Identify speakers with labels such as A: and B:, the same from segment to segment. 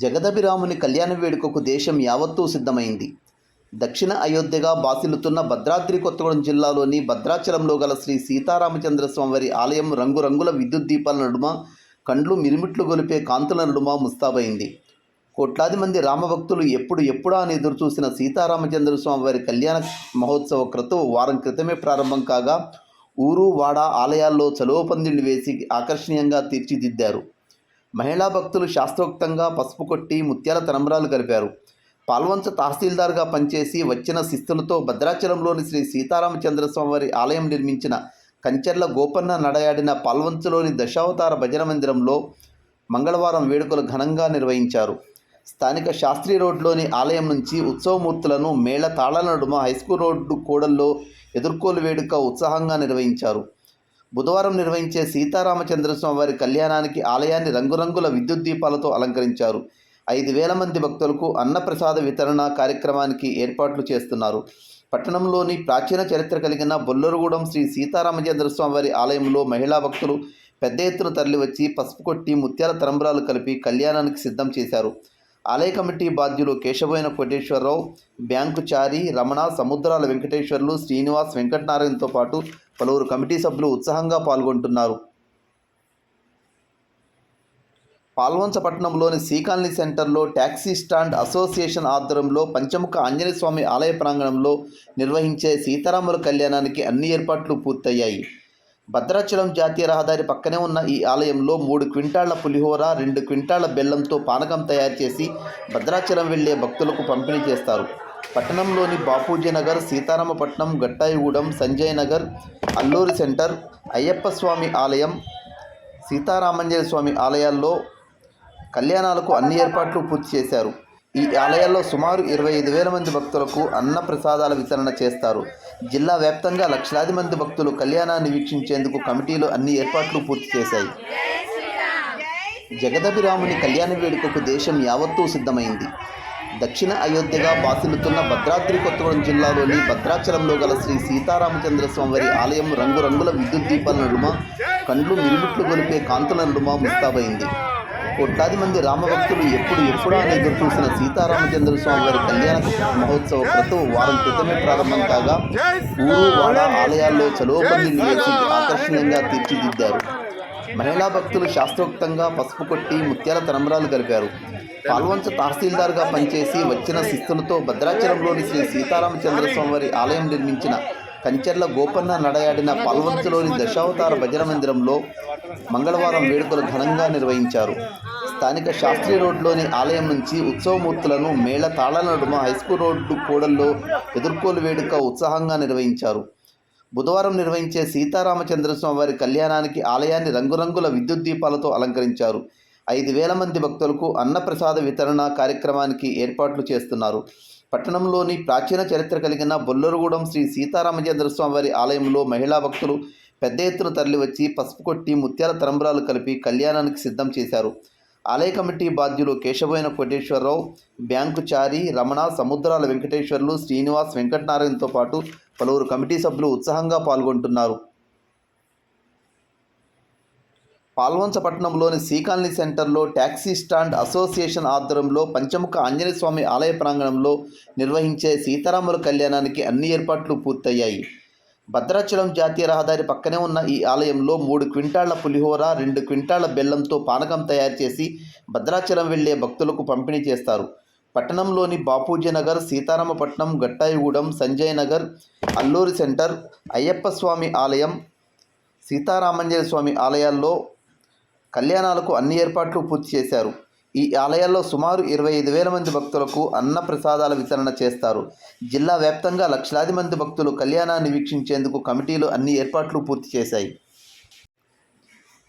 A: జగదభిరాముని కళ్యాణ వేడుకకు దేశం యావత్తూ సిద్ధమైంది. దక్షిణ అయోధ్యగా బాసిల్లుతున్న భద్రాద్రి కొత్తగూడెం జిల్లాలోని భద్రాచలంలో గల శ్రీ సీతారామచంద్ర స్వామివారి ఆలయం రంగురంగుల విద్యుత్ దీపాల నడుమ కండ్లు మిరుమిట్లు గొలిపే కాంతుల నడుమ ముస్తాబైంది. కోట్లాది మంది రామభక్తులు ఎప్పుడు ఎప్పుడా అని ఎదురుచూసిన సీతారామచంద్ర స్వామివారి కళ్యాణ మహోత్సవ క్రతువు వారం క్రితమే ప్రారంభం కాగా ఊరు వాడ ఆలయాల్లో చలువపందిళ్ళు వేసి ఆకర్షణీయంగా తీర్చిదిద్దారు. మహిళా భక్తులు శాస్త్రోక్తంగా పసుపు కొట్టి ముత్యాల తలంబ్రాలు కలిపారు పాల్వంచ తహసీల్దార్గా పనిచేసి వచ్చిన శిస్తులతో భద్రాచలంలోని శ్రీ సీతారామచంద్రస్వామివారి ఆలయం నిర్మించిన కంచెర్ల గోపన్న నడయాడిన పాల్వంచలోని దశావతార భజన మందిరంలో మంగళవారం వేడుకలు ఘనంగా నిర్వహించారు. స్థానిక శాస్త్రి రోడ్లోని ఆలయం నుంచి ఉత్సవమూర్తులను మేళ తాళాల నడుమ హైస్కూల్ రోడ్డు కూడల్లో ఎదుర్కోలు వేడుక ఉత్సాహంగా నిర్వహించారు. బుధవారం నిర్వహించే సీతారామచంద్రస్వామి వారి కళ్యాణానికి ఆలయాన్ని రంగురంగుల విద్యుత్ దీపాలతో అలంకరించారు. ఐదు వేల మంది భక్తులకు అన్నప్రసాద వితరణ కార్యక్రమానికి ఏర్పాట్లు చేస్తున్నారు. పట్టణంలోని ప్రాచీన చరిత్ర కలిగిన బొల్లరుగూడెం శ్రీ సీతారామచంద్రస్వామి వారి ఆలయంలో మహిళా భక్తులు పెద్ద ఎత్తున తరలివచ్చి పసుపు కొట్టి ముత్యాల తరంబరాలు కలిపి కళ్యాణానికి సిద్ధం చేశారు. ఆలయ కమిటీ బాధ్యులు కేశవైన కోటేశ్వరరావు బ్యాంకు చారి రమణ సముద్రాల వెంకటేశ్వర్లు శ్రీనివాస్ వెంకటనారాయణతో పాటు పలువురు కమిటీ సభ్యులు ఉత్సాహంగా పాల్గొంటున్నారు. పాల్వంచపట్నంలోని పట్టణంలోని సెంటర్లో ట్యాక్సీ స్టాండ్ అసోసియేషన్ ఆధ్వర్యంలో పంచముఖ ఆంజనేయ స్వామి ఆలయ ప్రాంగణంలో నిర్వహించే సీతారాముల కళ్యాణానికి అన్ని ఏర్పాట్లు పూర్తయ్యాయి. భద్రాచలం జాతీయ రహదారి పక్కనే ఉన్న ఈ ఆలయంలో మూడు క్వింటాళ్ళ పులిహోర రెండు క్వింటాళ్ళ బెల్లంతో పానకం తయారు చేసి భద్రాచలం వెళ్ళే భక్తులకు పంపిణీ చేస్తారు. పట్టణంలోని బాపూజీ నగర్ సీతారామపట్నం గట్టాయిగూడెం సంజయ్ నగర్ అల్లూరి సెంటర్ అయ్యప్ప స్వామి ఆలయం సీతారామంజయ స్వామి ఆలయాల్లో కళ్యాణాలకు అన్ని ఏర్పాట్లు పూర్తి చేశారు. ఈ ఆలయాల్లో సుమారు ఇరవై ఐదు వేల మంది భక్తులకు అన్న ప్రసాదాల వితరణ చేస్తారు. జిల్లా వ్యాప్తంగా లక్షలాది మంది భక్తులు కళ్యాణాన్ని వీక్షించేందుకు కమిటీలు అన్ని ఏర్పాట్లు పూర్తి చేశాయి. జగదభిరాముని కళ్యాణ వేడుకకు దేశం యావత్తూ సిద్ధమైంది. దక్షిణ అయోధ్యగా బాసిల్లుతున్న భద్రాద్రి కొత్తగూడెం జిల్లాలోని భద్రాచలంలో గల శ్రీ సీతారామచంద్ర స్వామివారి ఆలయం రంగురంగుల విద్యుత్ దీపాల నడుమ కండ్లు మిరుమిట్లు గొలిపే కాంతుల నడుమ ముస్తాబైంది. కోట్లాది మంది రామభక్తులు ఎప్పుడు ఎప్పుడా అని ఎదురు చూసిన సీతారామచంద్ర స్వామి వారి కళ్యాణ మహోత్సవ క్రతువు వారం క్రితమే ప్రారంభం కాగా ఊరు వాడ ఆలయాల్లో చలువపల్లిని వేసి ఆకర్షణీయంగా తీర్చిదిద్దారు. మహిళా భక్తులు శాస్త్రోక్తంగా పసుపు కొట్టి ముత్యాల తలంబ్రాలు కలిపారు. పాల్వంచ తహసీల్దార్గా పనిచేసి వచ్చిన శిస్తులతో భద్రాచలంలోని శ్రీ సీతారామచంద్ర స్వామివారి ఆలయం నిర్మించిన కంచెర్ల గోపన్న నడయాడిన పాల్వంచలోని దశావతార భజన మందిరంలో మంగళవారం వేడుకలు ఘనంగా నిర్వహించారు. స్థానిక శాస్త్రి రోడ్లోని ఆలయం నుంచి ఉత్సవమూర్తులను మేళ తాళాల నడుమ హైస్కూల్ రోడ్డు కూడల్లో ఎదుర్కోలు వేడుక ఉత్సాహంగా నిర్వహించారు. బుధవారం నిర్వహించే సీతారామచంద్రస్వామి వారి కళ్యాణానికి ఆలయాన్ని రంగురంగుల విద్యుత్ దీపాలతో అలంకరించారు. ఐదు వేల మంది భక్తులకు అన్నప్రసాద వితరణ కార్యక్రమానికి ఏర్పాట్లు చేస్తున్నారు. పట్టణంలోని ప్రాచీన చరిత్ర కలిగిన బొల్లరుగూడెం శ్రీ సీతారామచంద్ర వారి ఆలయంలో మహిళా భక్తులు పెద్ద ఎత్తున తరలివచ్చి పసుపు కొట్టి ముత్యాల తరంబరాలు కలిపి కళ్యాణానికి సిద్ధం చేశారు. ఆలయ కమిటీ బాధ్యులు కేశవైన కోటేశ్వరరావు బ్యాంకు చారి రమణ సముద్రాల వెంకటేశ్వర్లు శ్రీనివాస్ వెంకటనారాయణతో పాటు పలువురు కమిటీ సభ్యులు ఉత్సాహంగా పాల్గొంటున్నారు. పాల్వంచపట్నంలోని శ్రీకాలనీ సెంటర్లో ట్యాక్సీ స్టాండ్ అసోసియేషన్ ఆధ్వర్యంలో పంచముఖ ఆంజనేయ స్వామి ఆలయ ప్రాంగణంలో నిర్వహించే సీతారాముల కళ్యాణానికి అన్ని ఏర్పాట్లు పూర్తయ్యాయి. భద్రాచలం జాతీయ రహదారి పక్కనే ఉన్న ఈ ఆలయంలో మూడు క్వింటాళ్ళ పులిహోర రెండు క్వింటాళ్ళ బెల్లంతో పానకం తయారు చేసి భద్రాచలం వెళ్ళే భక్తులకు పంపిణీ చేస్తారు. పట్టణంలోని బాపూజీనగర్ సీతారామపట్నం గట్టాయిగూడెం సంజయ్ నగర్ అల్లూరి సెంటర్ అయ్యప్ప స్వామి ఆలయం సీతారామంజయ స్వామి ఆలయాల్లో కళ్యాణాలకు అన్ని ఏర్పాట్లు పూర్తి చేశారు. ఈ ఆలయాల్లో సుమారు ఇరవై ఐదు వేల మంది భక్తులకు అన్న ప్రసాదాల వితరణ చేస్తారు. జిల్లా వ్యాప్తంగా లక్షలాది మంది భక్తులు కళ్యాణాన్ని వీక్షించేందుకు కమిటీలు అన్ని ఏర్పాట్లు పూర్తి చేశాయి.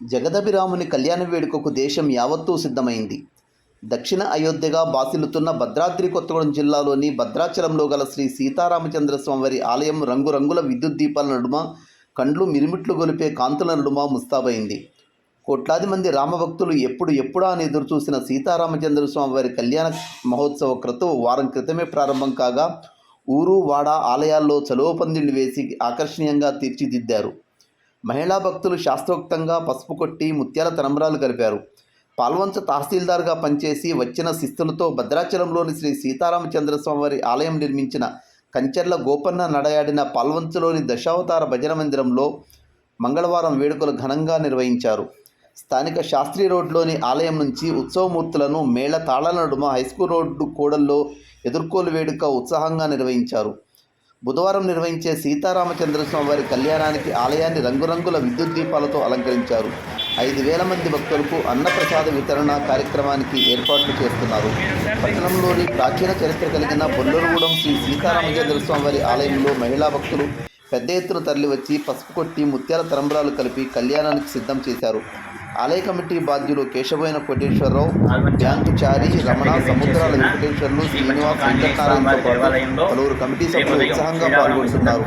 A: జగదభిరాముని కళ్యాణ వేడుకకు దేశం యావత్తూ సిద్ధమైంది. దక్షిణ అయోధ్యగా బాసిల్లుతున్న భద్రాద్రి కొత్తగూడెం జిల్లాలోని భద్రాచలంలో గల శ్రీ సీతారామచంద్రస్వామివారి ఆలయం రంగురంగుల విద్యుత్ దీపాల నడుమ కండ్లు మిరుమిట్లు గొలిపే కాంతుల నడుమ ముస్తాబైంది. కోట్లాది మంది రామభక్తులు ఎప్పుడు ఎప్పుడా అని ఎదురు చూసిన సీతారామచంద్ర స్వామి వారి కళ్యాణ మహోత్సవ క్రతువు వారం క్రితమే ప్రారంభం కాగా ఊరు వాడ ఆలయాల్లో చలువపందిళ్ళు వేసి ఆకర్షణీయంగా తీర్చిదిద్దారు. మహిళా భక్తులు శాస్త్రోక్తంగా పసుపు కొట్టి ముత్యాల తలంబరాలు కలిపారు పాల్వంచ తహసీల్దార్గా పనిచేసి వచ్చిన శిస్తులతో భద్రాచలంలోని శ్రీ సీతారామచంద్ర స్వామివారి ఆలయం నిర్మించిన కంచెర్ల గోపన్న నడయాడిన పాల్వంచలోని దశావతార భజన మందిరంలో మంగళవారం వేడుకలు ఘనంగా నిర్వహించారు. స్థానిక శాస్త్రి రోడ్లోని ఆలయం నుంచి ఉత్సవమూర్తులను మేళ తాళాల నడుమ హైస్కూల్ రోడ్డు కూడల్లో ఎదుర్కోలు వేడుక ఉత్సాహంగా నిర్వహించారు. బుధవారం నిర్వహించే సీతారామచంద్రస్వామి వారి కళ్యాణానికి ఆలయాన్ని రంగురంగుల విద్యుత్ దీపాలతో అలంకరించారు. ఐదు వేల మంది భక్తులకు అన్నప్రసాద వితరణ కార్యక్రమానికి ఏర్పాట్లు చేస్తున్నారు. పట్టణంలోని ప్రాచీన చరిత్ర కలిగిన బొల్లూరుగూడెం శ్రీ సీతారామచంద్రస్వామి వారి ఆలయంలో మహిళా భక్తులు పెద్ద ఎత్తున తరలివచ్చి పసుపు కొట్టి ముత్యాల తరంబరాలు కలిపి కళ్యాణానికి సిద్ధం చేశారు. ఆలయ కమిటీ బాధ్యులు కేశవైన కోటేశ్వరరావు బ్యాంకు చారి రమణ సముద్రాల వెంకటేశ్వర్లు శ్రీనివాస్ వెంకటనారాయణతో పాటు పలువురు కమిటీ సభ్యులు ఉత్సాహంగా పాల్గొంటున్నారు.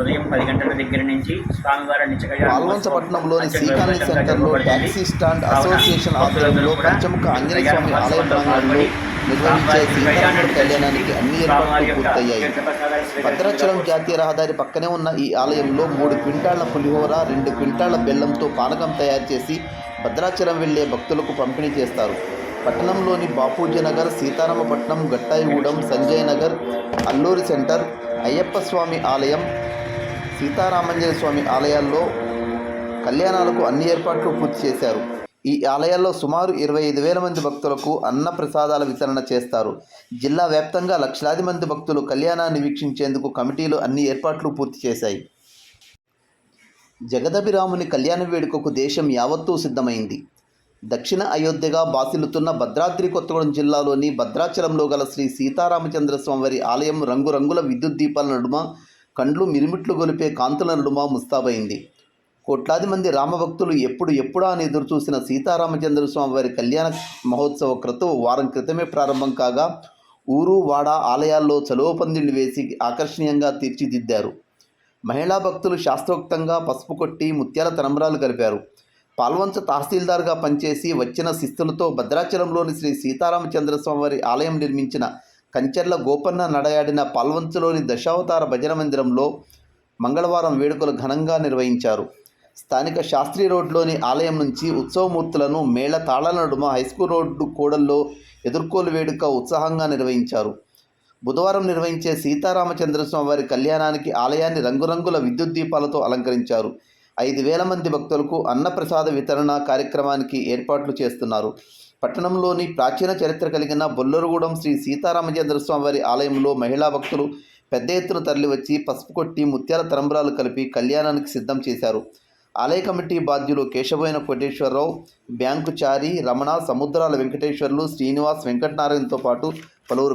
B: ఉదయం పది గంటల దగ్గర నుంచి స్వామివారి
A: పాల్వంచపట్నంలోని శ్రీకాళీ సెంటర్లో ట్యాక్సీ స్టాండ్ అసోసియేషన్ ఆధ్వర్యంలో పంచముఖ ఆంజనేయ స్వామి ఆలయ ప్రాంగణంలో నిర్వహించే కళ్యాణానికి అన్ని ఏర్పాట్లు పూర్తయ్యాయి. భద్రాచలం జాతీయ రహదారి పక్కనే ఉన్న ఈ ఆలయంలో మూడు క్వింటాళ్ళ పులిహోర రెండు క్వింటాళ్ళ బెల్లంతో పానకం తయారు చేసి భద్రాచలం వెళ్ళే భక్తులకు పంపిణీ చేస్తారు. పట్టణంలోని బాపూజీ నగర్ సీతారామపట్నం గట్టాయిగూడెం సంజయ్ నగర్ అల్లూరి సెంటర్ అయ్యప్ప స్వామి ఆలయం సీతారామంజన స్వామి ఆలయాల్లో కళ్యాణాలకు అన్ని ఏర్పాట్లు పూర్తి చేశారు. ఈ ఆలయాల్లో సుమారు ఇరవై ఐదు వేల మంది భక్తులకు అన్న ప్రసాదాల వితరణ చేస్తారు. జిల్లా వ్యాప్తంగా లక్షలాది మంది భక్తులు కళ్యాణాన్ని వీక్షించేందుకు కమిటీలు అన్ని ఏర్పాట్లు పూర్తి చేశాయి. జగదభిరాముని కళ్యాణ వేడుకకు దేశం యావత్తూ సిద్ధమైంది. దక్షిణ అయోధ్యగా బాసిల్లుతున్న భద్రాద్రి కొత్తగూడెం జిల్లాలోని భద్రాచలంలో గల శ్రీ సీతారామచంద్ర స్వామివారి ఆలయం రంగురంగుల విద్యుత్ దీపాల నడుమ కండ్లు మిరుమిట్లు గొలిపే కాంతుల నడుమ ముస్తాబైంది. కోట్లాది మంది రామభక్తులు ఎప్పుడు ఎప్పుడా అని ఎదురు చూసిన సీతారామచంద్ర స్వామి వారి కళ్యాణ మహోత్సవ క్రతువు వారం క్రితమే ప్రారంభం కాగా ఊరు వాడ ఆలయాల్లో చలువపందిళ్ళు వేసి ఆకర్షణీయంగా తీర్చిదిద్దారు. మహిళా భక్తులు శాస్త్రోక్తంగా పసుపు కొట్టి ముత్యాల తలంబరాలు కలిపారు పాల్వంచ తహసీల్దార్గా పనిచేసి వచ్చిన శిస్తులతో భద్రాచలంలోని శ్రీ సీతారామచంద్రస్వామి వారి ఆలయం నిర్మించిన కంచెర్ల గోపన్న నడయాడిన పాల్వంతులోని దశావతార భజన మందిరంలో మంగళవారం వేడుకలు ఘనంగా నిర్వహించారు. స్థానిక శాస్త్రి రోడ్లోని ఆలయం నుంచి ఉత్సవమూర్తులను మేళ తాళాల నడుమ హైస్కూల్ రోడ్డు కూడల్లో ఎదుర్కోలు వేడుక ఉత్సాహంగా నిర్వహించారు. బుధవారం నిర్వహించే సీతారామచంద్రస్వామి వారి కళ్యాణానికి ఆలయాన్ని రంగురంగుల విద్యుత్ దీపాలతో అలంకరించారు. ఐదు వేల మంది భక్తులకు అన్నప్రసాద వితరణ కార్యక్రమానికి ఏర్పాట్లు చేస్తున్నారు. పట్టణంలోని ప్రాచీన చరిత్ర కలిగిన బొల్లరుగూడెం శ్రీ సీతారామచంద్ర స్వామి వారి ఆలయంలో మహిళా భక్తులు పెద్ద ఎత్తున తరలివచ్చి పసుపు కొట్టి ముత్యాల తరంబరాలు కలిపి కళ్యాణానికి సిద్ధం చేశారు. ఆలయ కమిటీ బాధ్యులు కేశవైన కోటేశ్వరరావు బ్యాంకు చారి రమణ సముద్రాల వెంకటేశ్వర్లు శ్రీనివాస్ వెంకటనారాయణతో పాటు పలువురు